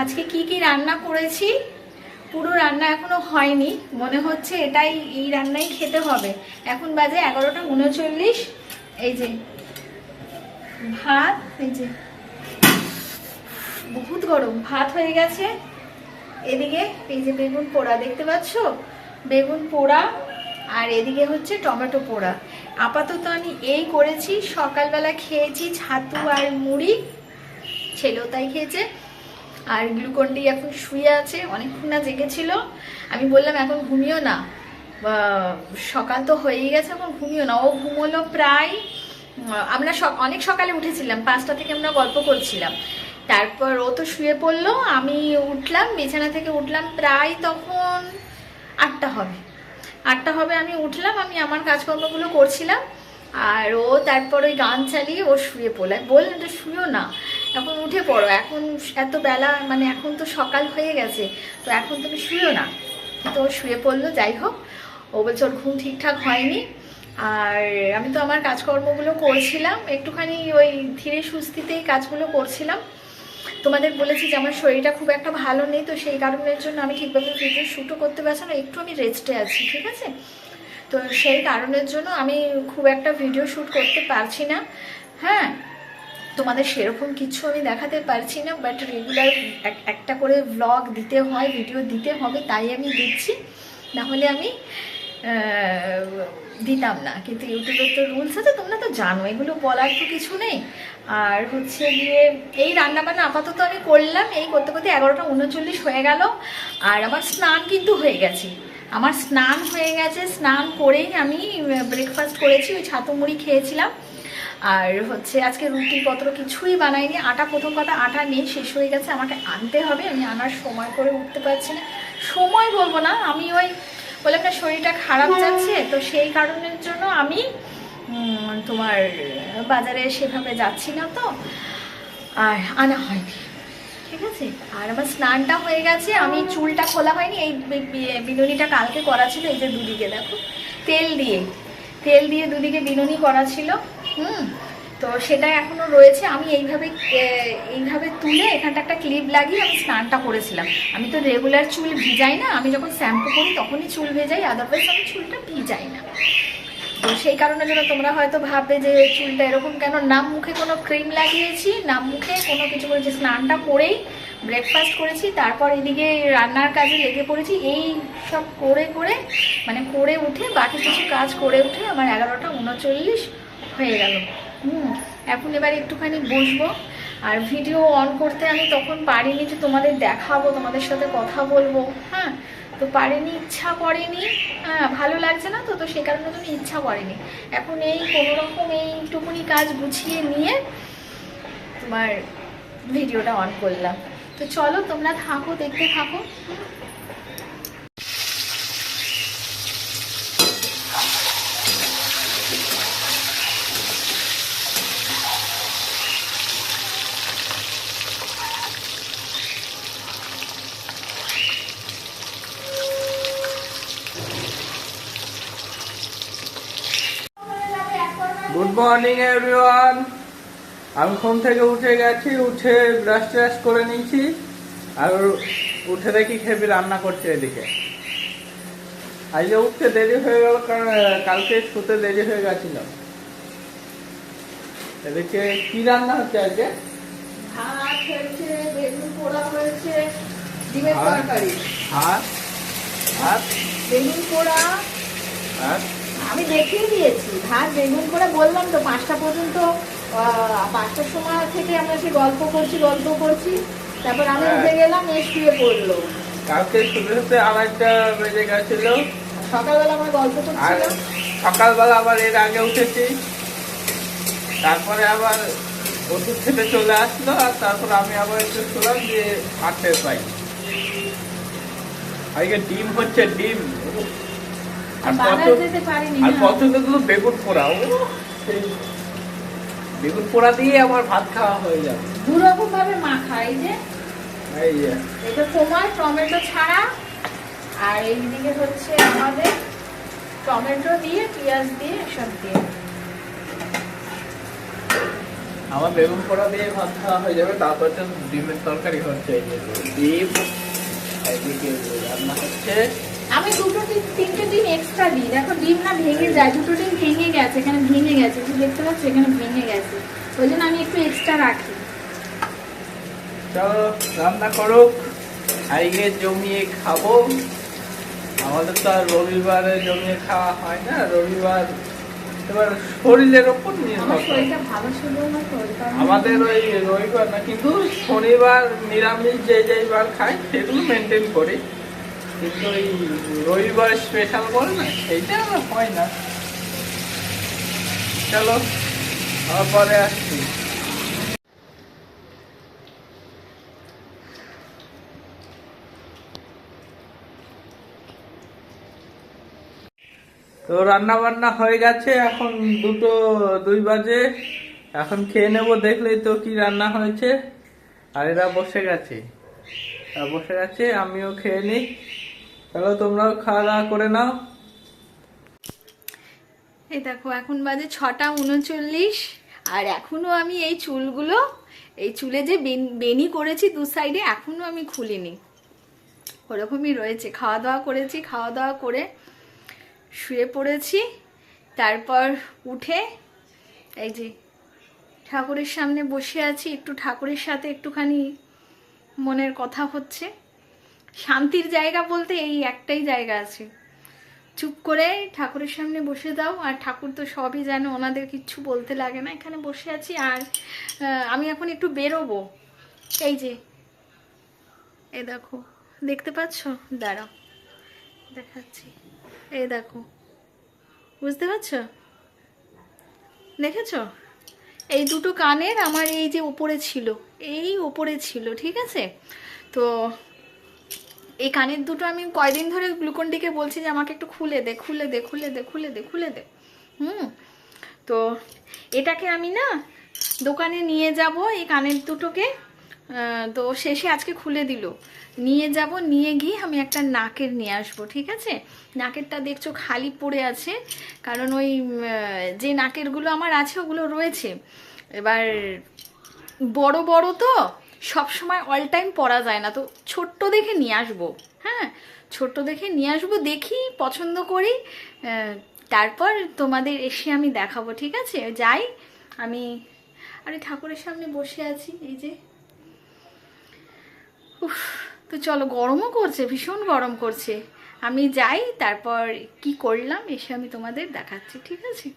আজকে কি কি রান্না করেছি? পুরো রান্না এখনও হয়নি। মনে হচ্ছে এটাই, এই রান্নাই খেতে হবে। এখন বাজে এগারোটা উনচল্লিশ। এই যে ভাত, এই যে বহুত গরম, ভাত হয়ে গেছে। এদিকে এই যে বেগুন পোড়া, দেখতে পাচ্ছ? বেগুন পোড়া আর এদিকে হচ্ছে টমেটো পোড়া। আপাতত আমি এই করেছি। সকালবেলা খেয়েছি ছাতু আর মুড়ি। ছেলেও তাই খেয়েছে। আর গ্লুকন্ডি এখন শুয়ে আছে, অনেকক্ষণ না জেগেছিল। আমি বললাম, এখন ঘুমিও না। সকাল তো হয়েই গেছে, এখন ঘুমিও না। ও ঘুমোলো প্রায় আমরা অনেক সকালে উঠেছিলাম, পাঁচটা থেকে আমরা গল্প করছিলাম। তারপর ও তো শুয়ে পড়ল, আমি উঠলাম, বিছানা থেকে উঠলাম প্রায় তখন আটটা হবে। আটটা হবে আমি উঠলাম, আমি আমার কাজকর্মগুলো করছিলাম, আর ও তারপর ওই গান চালিয়ে ও শুয়ে পড়ল। বললেন তো শুয়েও না। এখন উঠে পড়ো, এখন এত বেলা মানে এখন তো সকাল হয়ে গেছে, তো এখন তুমি শুয়েও না। তো শুয়ে পড়ল, যাই হোক, ও বলছে ওর ঘুম ঠিকঠাক হয়নি, আর আমি তো আমার কাজকর্মগুলো করছিলাম, একটুখানি ওই ধীরে সুস্থিতেই কাজগুলো করছিলাম। তোমাদের বলেছি যে আমার শরীরটা খুব একটা ভালো নেই, তো সেই কারণের জন্য আমি ঠিকভাবে ভিডিও শ্যুটও করতে পারছি না, একটু আমি রেস্টে আছি, ঠিক আছে? তো সেই কারণের জন্য আমি খুব একটা ভিডিও শ্যুট করতে পারছি না হ্যাঁ? তোমাদের সেরকম কিছু আমি দেখাতে পারছি না বাট রেগুলার একটা করে ব্লগ দিতে হয় ভিডিও দিতে হবে, তাই আমি দিচ্ছি। নাহলে আমি দিতাম না। কিন্তু ইউটিউবের তো রুলস আছে, তোমরা তো জানো, এগুলো বলার তো কিছু নেই। আর হচ্ছে গিয়ে, এই রান্নাবান্না আপাতত আমি করলাম, এই করতে করতে এগারোটা উনচল্লিশ হয়ে গেল, আর আমার স্নান কিন্তু হয়ে গেছে। আমার স্নান হয়ে গেছে, স্নান করেই আমি ব্রেকফাস্ট করেছি, ওই ছাতু মুড়ি খেয়েছিলাম। আর হচ্ছে আজকে রুটি পত্র কিছুই বানাইনি, আটা, প্রথম কথা আটা নেই শেষ হয়ে গেছে, আমাকে আনতে হবে, আমি আনার সময় করে উঠতে পারছি না। সময় বলব না, আমি ওই বললাম না শরীরটা খারাপ যাচ্ছে, তো সেই কারণের জন্য আমি তোমার বাজারে সেভাবে যাচ্ছি না তো, আর আনা হয়নি, ঠিক আছে? আর আমার স্নানটা হয়ে গেছে, আমি চুলটা খোলা হয়নি, এই বিনুনিটা কালকে করা ছিল, এই যে দুদিকে দেখো, তেল দিয়ে তেল দিয়ে দুদিকে বিনুনি করা ছিল। হুম, তো সেটা এখনও রয়েছে। আমি এইভাবে এইভাবে তুলে এখানটা একটা ক্লিপ লাগিয়ে আমি স্নানটা করেছিলাম। আমি তো রেগুলার চুল ভিজাই না, আমি যখন শ্যাম্পু করি তখনই চুল ভেজাই আদারওয়াইজ আমি চুলটা ভিজাই না। তো সেই কারণে যেন তোমরা হয়তো ভাববে যে চুলটা এরকম কেন? নাম মুখে কোনো ক্রিম লাগিয়েছি, নাম মুখে কোনো কিছু করেছি। স্নানটা করেই ব্রেকফাস্ট করেছি, তারপর এদিকে রান্নার কাজে লেগে পড়েছি। এই সব করে করে মানে করে উঠে বাকি কিছু কাজ করে উঠে আমার এগারোটা উনচল্লিশ হয়ে গেল। হুম, এখন এবার একটুখানি বসবো। আর ভিডিও অন করতে আমি তখন পারিনি যে তোমাদের দেখাবো, তোমাদের সাথে কথা বলব। হ্যাঁ তো পারিনি, ইচ্ছা করেনি। হ্যাঁ ভালো লাগছে না তো তো সে কারণে তুমি ইচ্ছা করেনি। এখন এই কোনো রকম এইটুকুনি কাজ গুছিয়ে নিয়ে তোমার ভিডিওটা অন করলাম। তো চলো, তোমরা থাকো, দেখতে থাকো। মর্নিং এভরিওয়ান আমি ঘুম থেকে উঠে গেছি উঠে ব্রাশ ট্রাশ করে নিয়েছি আর উঠে দেখি খেবি রান্না করছে এদিকে। আজকে উঠতে দেরি হয়ে গেল কারণ কালকে শুতে দেরি হয়ে গেছিল। এদিকে কি রান্না হচ্ছে আজকে? ভাত হয়েছে বেগুন পোড়া হয়েছে ডিমের তরকারি। ভাত? ভাত? বেগুন পোড়া আর আমি দেখিয়ে দিয়েছি। ভাত বেগুন করে বললাম তো পাঁচটা পর্যন্ত পাঁচটার সময় থেকে আমরা সে গল্প করছি গল্প করছি। তারপর আমি হ্যাঁ। উঠে গেলাম এ শুয়ে পড়ল। কালকে শুতে আড়াইটা বেজে গেছিল। সকালবেলা আমরা গল্প করছিলাম সকালবেলা আবার এর আগে উঠেছি। তারপরে আবার ওষুধ খেতে চলে আসলো আর তারপর আমি আবার একটু শুলাম যে আটটে পাই। আজকে ডিম হচ্ছে ডিম। আর বেগুন পোড়া বেগুন পোড়া দিয়ে আমার ভাত খাওয়া হয়ে যাবে। দু রকম ভাবে মাখা এই যে। এটা তোমার টমেটো ছাড়া আর এইদিকে হচ্ছে আমাদের টমেটো দিয়ে পেঁয়াজ দিয়ে সব দিয়ে। আমার বেগুন পোড়া দিয়ে ভাত খাওয়া হয়ে যাবে তারপর তো ডিমের তরকারি হচ্ছে ডিম এদিকে রান্না হচ্ছে। আমি দুটো তিনটে ডিম এক্সট্রা দিই। দেখো ডিম না ভেঙে যায় দুটো ডিম ভেঙে গেছে এখানে ভেঙে গেছে তুমি দেখতে পাচ্ছ এখানে ভেঙে গেছে। ওই জন্য আমি একটু এক্সট্রা রাখি। চলো রান্না করুক আজকে জমিয়ে খাব। আমাদের তো আর রবিবারে জমিয়ে খাওয়া হয় না রবিবার এবার শরীরের ওপর নির্ভর করে। আমাদের ওই রবিবার না কিন্তু শনিবার নিরামিষ যে যেই বার খাই সেগুলো মেনটেন করি। রবিবার স্পেশাল না, সেইটা আমার হয় না। চলো, আবার পরে আসছি। তো রান্না বান্না হয়ে গেছে, এখন দুটো, দুই বাজে। এখন খেয়ে নেব, দেখলেই তো কি রান্না হয়েছে। আর এরা বসে গেছে। বসে গেছে, আমিও খেয়ে নিই। চলো তোমরাও খাওয়া দাওয়া করে নাও। এই দেখো, এখন বাজে ছটা উনচল্লিশ, আর এখনও আমি এই চুলগুলো, এই চুলে যে বেন- করেছি দু সাইডে এখনও আমি খুলিনি। ওরকমই রয়েছে, খাওয়া দাওয়া করেছি, খাওয়া দাওয়া করে শুয়ে পড়েছি। তারপর উঠে এই যে ঠাকুরের সামনে বসে আছি, একটু ঠাকুরের সাথে একটুখানি মনের কথা হচ্ছে। শান্তির জায়গা বলতে এই একটাই জায়গা আছে। চুপ করে ঠাকুরের সামনে বসে দাও, আর ঠাকুর তো সবই জানে, ওনাদের কিচ্ছু বলতে লাগে না, এখানে বসে আছি। আর আমি এখন একটু বেরোবো। এই যে, এই দেখো, দেখতে পাচ্ছ? দাঁড়াও, দেখাচ্ছি। এই দেখো, বুঝতে পারছ? দেখেছ? এই দুটো কানের আমার এই যে ওপরে ছিল, এই ওপরে ছিল, ঠিক আছে? তো এই কানের দুটো আমি কয়দিন ধরে গ্লুকন্ডিকে বলছি যে আমাকে একটু খুলে দে খুলে দে খুলে দে খুলে দে খুলে দে। হুম? তো এটাকে আমি না দোকানে নিয়ে যাব, এই কানের দুটোকে তো শেষে আজকে খুলে দিল। নিয়ে যাব, নিয়ে গিয়ে আমি একটা নাকের নিয়ে আসব, ঠিক আছে? নাকেরটা দেখছ খালি পড়ে আছে, কারণ ওই যে নাকেরগুলো আমার আছে ওগুলো রয়েছে। এবার বড় বড় তো সব সময় অল টাইম পরা যায় না। তো ছোট্ট দেখে নিয়ে আসব। হ্যাঁ ছোট্ট দেখে নিয়ে আসব, দেখি, পছন্দ করি তারপর তোমাদের এসে আমি দেখাবো, ঠিক আছে? যাই, আমি, আরে ঠাকুরের সামনে বসে আছি, এই যে। উফ, তো চলো, গরমও করছে, ভীষণ গরম করছে। আমি যাই, তারপর কি করলাম, এসে আমি তোমাদের দেখাচ্ছি, ঠিক আছে?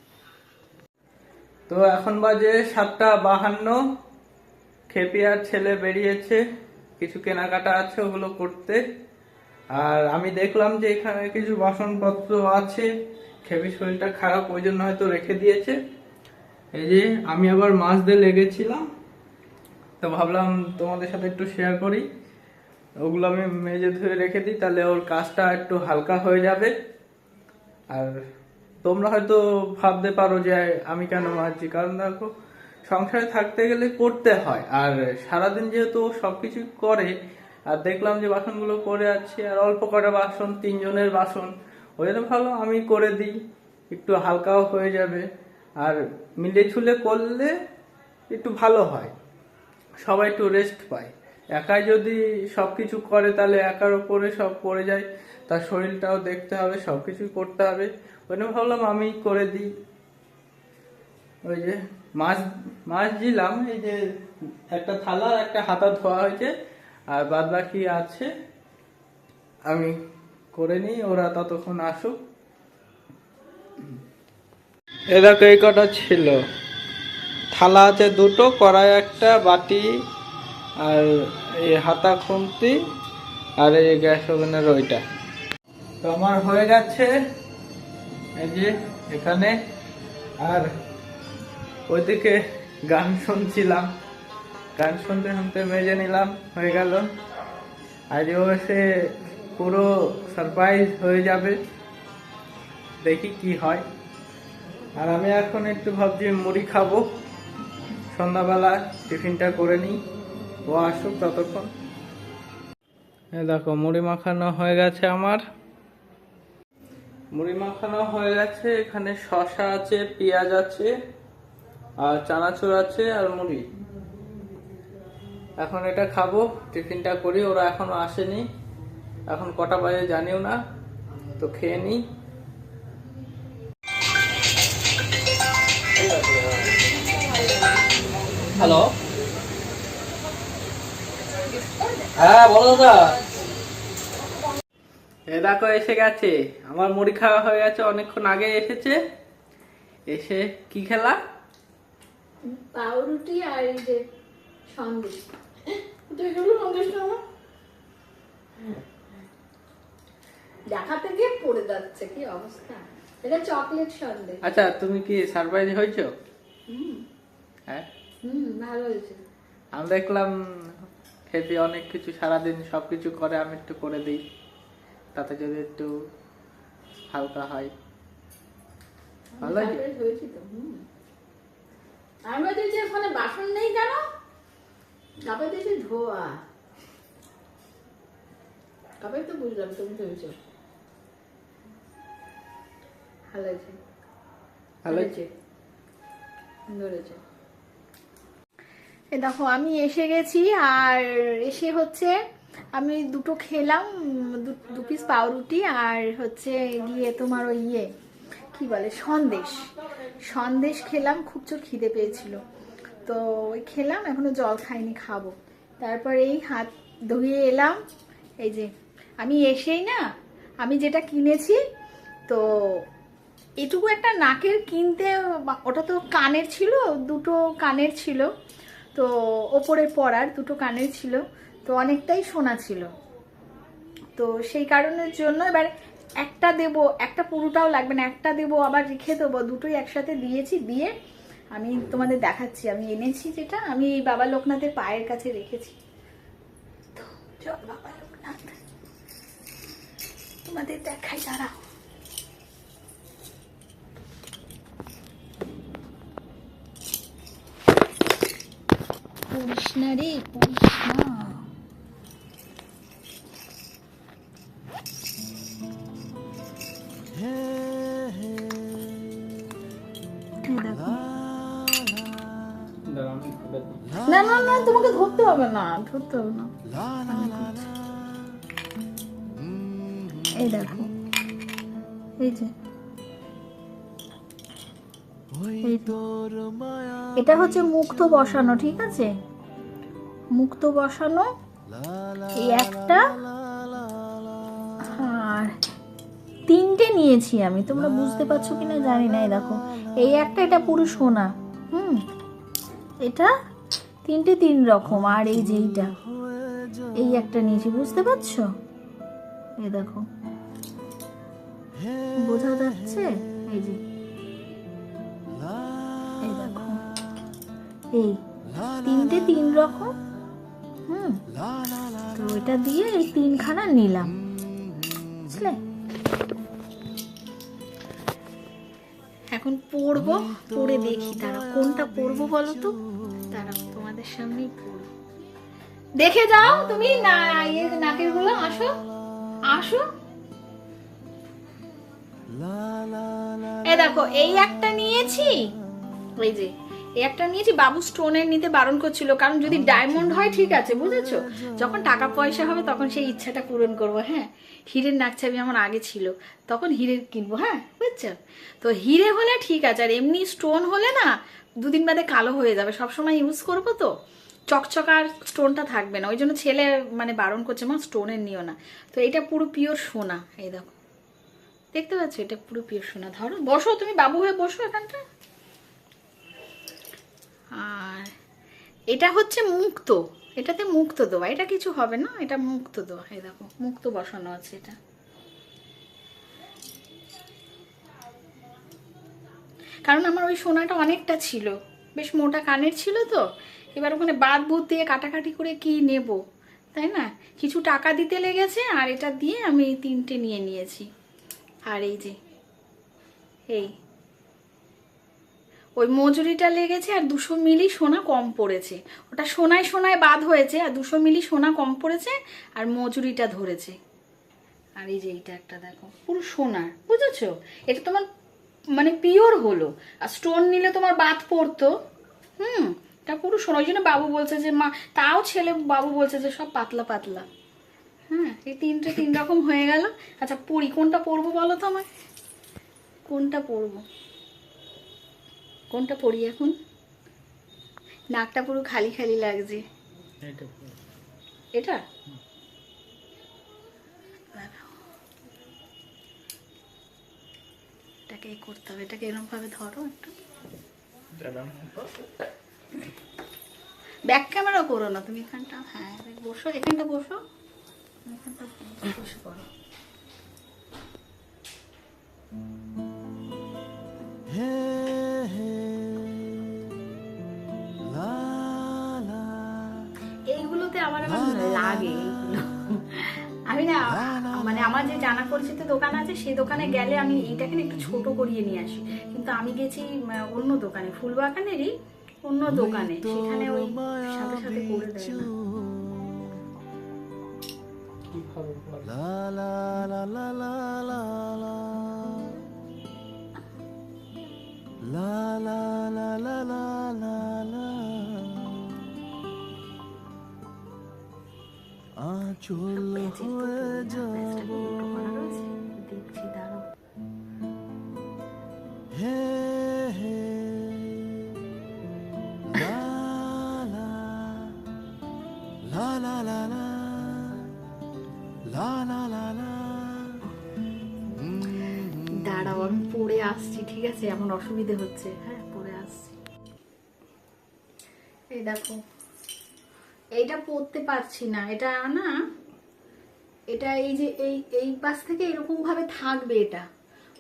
তো এখন বাজে সাতটা বাহান্ন। খেপি আর ছেলে বেরিয়েছে, কিছু কেনাকাটা আছে ওগুলো করতে। আর আমি দেখলাম যে এখানে কিছু বাসনপত্র আছে, খেপি শরীরটা খারাপ, ওই জন্য হয়তো রেখে দিয়েছে। এই যে, আমি আবার মাছ দিয়ে লেগেছিলাম। তো ভাবলাম তোমাদের সাথে একটু শেয়ার করি। ওগুলো আমি মেজে ধুয়ে রেখে দিই, তাহলে ওর কাজটা একটু হালকা হয়ে যাবে। আর তোমরা হয়তো ভাবতে পারো যে আমি কেন মারছি। কারণ দেখো সংসারে থাকতে গেলে করতে হয়। আর সারাদিন যেহেতু সবকিছু করে, আর দেখলাম যে বাসনগুলো করে আছে, আর অল্প কটা বাসন, তিনজনের বাসন ওই জন্য ভালো আমি করে দিই, একটু হালকাও হয়ে যাবে। আর মিলে ছুলে করলে একটু ভালো হয়, সবাই একটু রেস্ট পায়। একাই যদি সব কিছু করে, তাহলে একার ওপরে সব পড়ে যায়, তার শরীরটাও দেখতে হবে সবকিছু করতে হবে। ওই জন্য ভাবলাম আমি করে দিই। ওই যে মাছ মাছ দিলাম, এই যে একটা থালা, একটা হাতা ধোয়া হয়েছে, আর বাদ বাকি আছে। আমি করে নিই, ওরা ততক্ষণ আসুক। এ এই কটা ছিল। থালা আছে দুটো, কড়াই একটা, বাটি, আর এই হাতা খুন্তি, আর এই গ্যাস ওভেনের ওইটা। তো আমার হয়ে গেছে। এই যে এখানে, আর ওইদিকে গান শুনছিলাম। গান শুনতে শুনতে মেজে নিলাম, হয়ে গেল। আজ এসে পুরো সারপ্রাইজ হয়ে যাবে। দেখি কি হয়। আর আমি এখন একটু ভাবছি মুড়ি খাব। সন্ধ্যাবেলা টিফিনটা করে নিই। ও আসুক ততক্ষণ। দেখো, মুড়ি মাখানো হয়ে গেছে আমার। মুড়ি মাখানো হয়ে গেছে। এখানে শসা আছে, পেঁয়াজ আছে। আর চানাচুর আছে আর মুড়ি। এখন এটা খাব, টিফিনটা করি, ওরা এখনও আসেনি। এখন কটা বাজে জানিও না, তো খেয়ে নিই। হ্যালো? হ্যাঁ বলো দাদা। এ দেখো, এসে গেছে। আমার মুড়ি খাওয়া হয়ে গেছে, অনেকক্ষণ আগে এসেছে। এসে কি খেলা? পাউরুটি আর এই যে সন্দেশ। তুই এগুলো সন্দেশ না দেখাতে গিয়ে পড়ে যাচ্ছে কি অবস্থা? এটা চকলেট সন্দেশ। আচ্ছা তুমি কি সারপ্রাইজ হয়েছো? হুম। হ্যাঁ? হুম ভালো হয়েছে। আমি দেখলাম খেতে অনেক কিছু সারাদিন সব কিছু করে আমি একটু করে দিই। তাতে যদি একটু হালকা হয়। ভালো? হয়েছে তো হুম। আমি বলছি ওখানে বাসন নেই কেন? তারপরে দেখছি ধোয়া। তবে তো বুঝলাম তুমি ধরেছো। ধরেছে। দেখো আমি এসে গেছি আর এসে হচ্ছে আমি দুটো খেলাম দু- দু পিস পাউরুটি আর হচ্ছে গিয়ে তোমার ওই ইয়ে কি বলে, সন্দেশ। সন্দেশ খেলাম, খুব জোর খিদে পেয়েছিল। তো ওই খেলাম, এখনও জল খাইনি, খাব। তারপর এই হাত ধুয়ে এলাম। এই যে, আমি এসেই না, আমি যেটা কিনেছি, তো এটুকু একটা নাকের কিনতে ওটা তো কানের ছিল, দুটো কানের ছিল। তো ওপরে পড়ার দুটো কানের ছিল, তো অনেকটাই সোনা ছিল। তো সেই কারণের জন্য এবার একটা দেব, একটা পুরোটাও লাগবে না, একটা দেবো, আবার রেখে দেবো। দুটোই একসাথে দিয়েছি, দিয়ে আমি তোমাদের দেখাচ্ছি। আমি এনেছি যেটা, আমি এই বাবা লোকনাথের পায়ের কাছে রেখেছি। তো, চল বাবা লোকনাথ, তোমাদের দেখাই, দাঁড়াও। করিস রে ধরতে হবে না এই দেখো। এই যে। এই যে। এটা হচ্ছে মুক্ত বসানো ঠিক আছে? মুক্ত বসানো এই একটা। আর তিনটে নিয়েছি আমি তোমরা বুঝতে পারছ কিনা জানি না এই দেখো। এই একটা এটা পুরো সোনা হুম? এটা তিনটে তিন রকম, আর এই যে এইটা এই একটা নিয়েছি, বুঝতে পারছ? এই দেখো। বোঝা যাচ্ছে? এই যে। এই দেখো। এই, তিনটে তিন রকম? হুম। তো এটা দিয়ে এই তিনখানা নিলাম। বুঝলে? এখন পড়ব, পড়ে দেখি তারা কোনটা পড়ব বলো তো? তোমাদের সামনেই দেখে যাও তুমি, না ইয়ে নাকেরগুলো আসো আসো। এই দেখো, এই একটা নিয়েছি ওই যে, এই একটা নিয়েছি, বাবু স্টোনের নিতে বারণ করছিল, কারণ যদি ডায়মন্ড হয়, ঠিক আছে, বুঝেছ? যখন টাকা পয়সা হবে, তখন সেই ইচ্ছাটা পূরণ করব হ্যাঁ? হীরের নাকছাবি আমার আগে ছিল, তখন হীরের কিনবো হ্যাঁ? বুঝছ? তো হিরে হলে ঠিক আছে, আর এমনি স্টোন হলে না দুদিন বাদে কালো হয়ে যাবে। সবসময় ইউজ করব তো। চকচকার স্টোনটা থাকবে না। ওই জন্য ছেলে মানে বারণ করছে, মা স্টোনের নিও না। তো এটা পুরো পিওর সোনা, এই দেখো। দেখতে পাচ্ছ? এটা পুরো পিওর সোনা। ধরো, বসো, তুমি বাবু হয়ে বসো এখানটা। আর এটা হচ্ছে মুক্ত। এটাতে মুক্ত দেওয়া এটা কিছু হবে না, এটা মুক্ত দেওয়া এই দেখো, মুক্ত বসানো আছে এটা। কারণ আমার ওই সোনাটা অনেকটা ছিল। বেশ মোটা কানের ছিল তো। এবার ওখানে বাদ বুদ দিয়ে কাটাকাটি করে কি নেব, তাই না? কিছু টাকা দিতে লেগেছে আর এটা দিয়ে আমি এই তিনটে নিয়ে নিয়েছি। আর এই যে, এই, ওই মজুরিটা লেগেছে আর দুশো মিলি সোনা কম পড়েছে। ওটা সোনায় সোনায় বাদ হয়েছে আর দুশো মিলি সোনা কম পড়েছে আর মজুরিটা ধরেছে। আর এই যে এইটা একটা দেখো, পুরো সোনার, বুঝেছ? এটা তোমার মানে পিওর হলো। আর স্টোন নিলে তোমার বাদ পড়তো। হুম তা পুরো শোনো ওই জন্য বাবু বলছে যে মা তাও ছেলে বাবু বলছে যে সব পাতলা পাতলা। হ্যাঁ এই তিনটে তিন রকম হয়ে গেল। আচ্ছা পড়ি কোনটা পরবো বলো তো আমায়? কোনটা পরবো? কোনটা পরি এখন? নাকটা পুরো খালি খালি লাগছে। এটা? এটাকে করতে হবে। এটাকে এরকম ভাবে ধরো একটু। ব্যাক ক্যামেরা করো না, তুমি এখানটা হ্যাঁ বসো, এখানটা বসো। এখানটা বসে করো আছে সেই দোকানে গেলে আমি এইটাকে একটু ছোট করিয়ে নিয়ে আসি কিন্তু আমি গেছি অন্য দোকানে ফুল বাগানেরই অন্য দোকানে সেখানে ওই সাথে সাথে করে দেয় না কীভাবে বলো? পেঁচে দাঁড়াও, আমি পড়ে আসছি, ঠিক আছে? এমন অসুবিধে হচ্ছে। হ্যাঁ পড়ে আসছি। এই দেখো, এইটা পড়তে পারছি না। এটা না, এটা এই যে, এই এই পাশ থেকে এরকম ভাবে থাকবে এটা।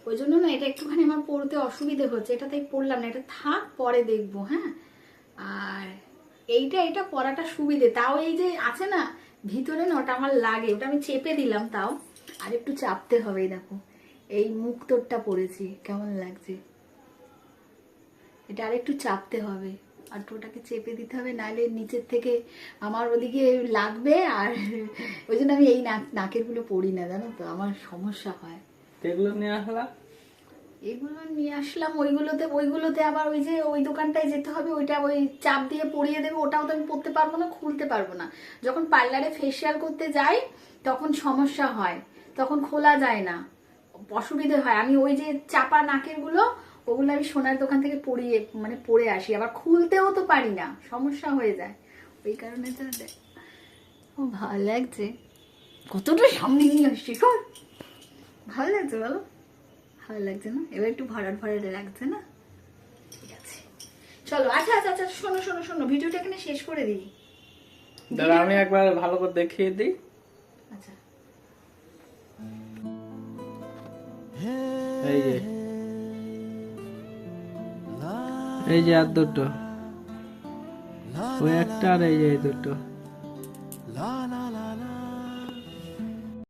ওই জন্য না, এটা একটুখানি আমার পড়তে অসুবিধে হচ্ছে। এটা তাই পড়লাম না, এটা থাক, পরে দেখব হ্যাঁ? আর এইটা, এটা পড়াটা সুবিধে। তাও এই যে আছে না, ভিতরে না, ওটা আমার লাগে। ওটা আমি চেপে দিলাম তাও। আর একটু চাপতে হবে দেখো। এই মুক্তরটা পড়েছি কেমন লাগছে? এটা আর একটু চাপতে হবে আর ওটাকে চেপে দিতে হবে নাহলে নিচের থেকে আমার ওদিকে লাগবে আর ওই জন্য আমি এই নাক নাকেরগুলো পড়ি না জানো তো আমার সমস্যা হয়। এগুলো নিয়ে আসলা এগুলো নিয়ে আসলাম ওইগুলোতে ওইগুলোতে আবার ওই যে ওই দোকানটায় যেতে হবে ওইটা ওই চাপ দিয়ে পরিয়ে দেবে ওটাও তো আমি পরতে পারব না খুলতে পারব না। যখন পার্লারে ফেসিয়াল করতে যাই তখন সমস্যা হয় তখন খোলা যায় না। অসুবিধে হয়। আমি ওই যে চাপা নাকেরগুলো, ওগুলো আমি সোনার দোকান থেকে পরিয়ে মানে পরে আসি। আবার খুলতেও তো পারি না, সমস্যা হয়ে যায়। ওই কারণে তো ও, ভালো লাগছে। কতটা সামনে নিয়ে আসছি কর ভালো লাগছে বলো। ভালো লাগছে না? এবার একটু ভরাট ভরাট লাগছে না? ঠিক আছে। চলো আচ্ছা আচ্ছা আচ্ছা শোনো শোনো শোনো, ভিডিওটা এখানে শেষ করে দিই। দাঁড়া, আমি একবার ভালো করে দেখিয়ে দিই। এই যে। এই যে আর দুটো। ওই একটা আর এই যে দুটো।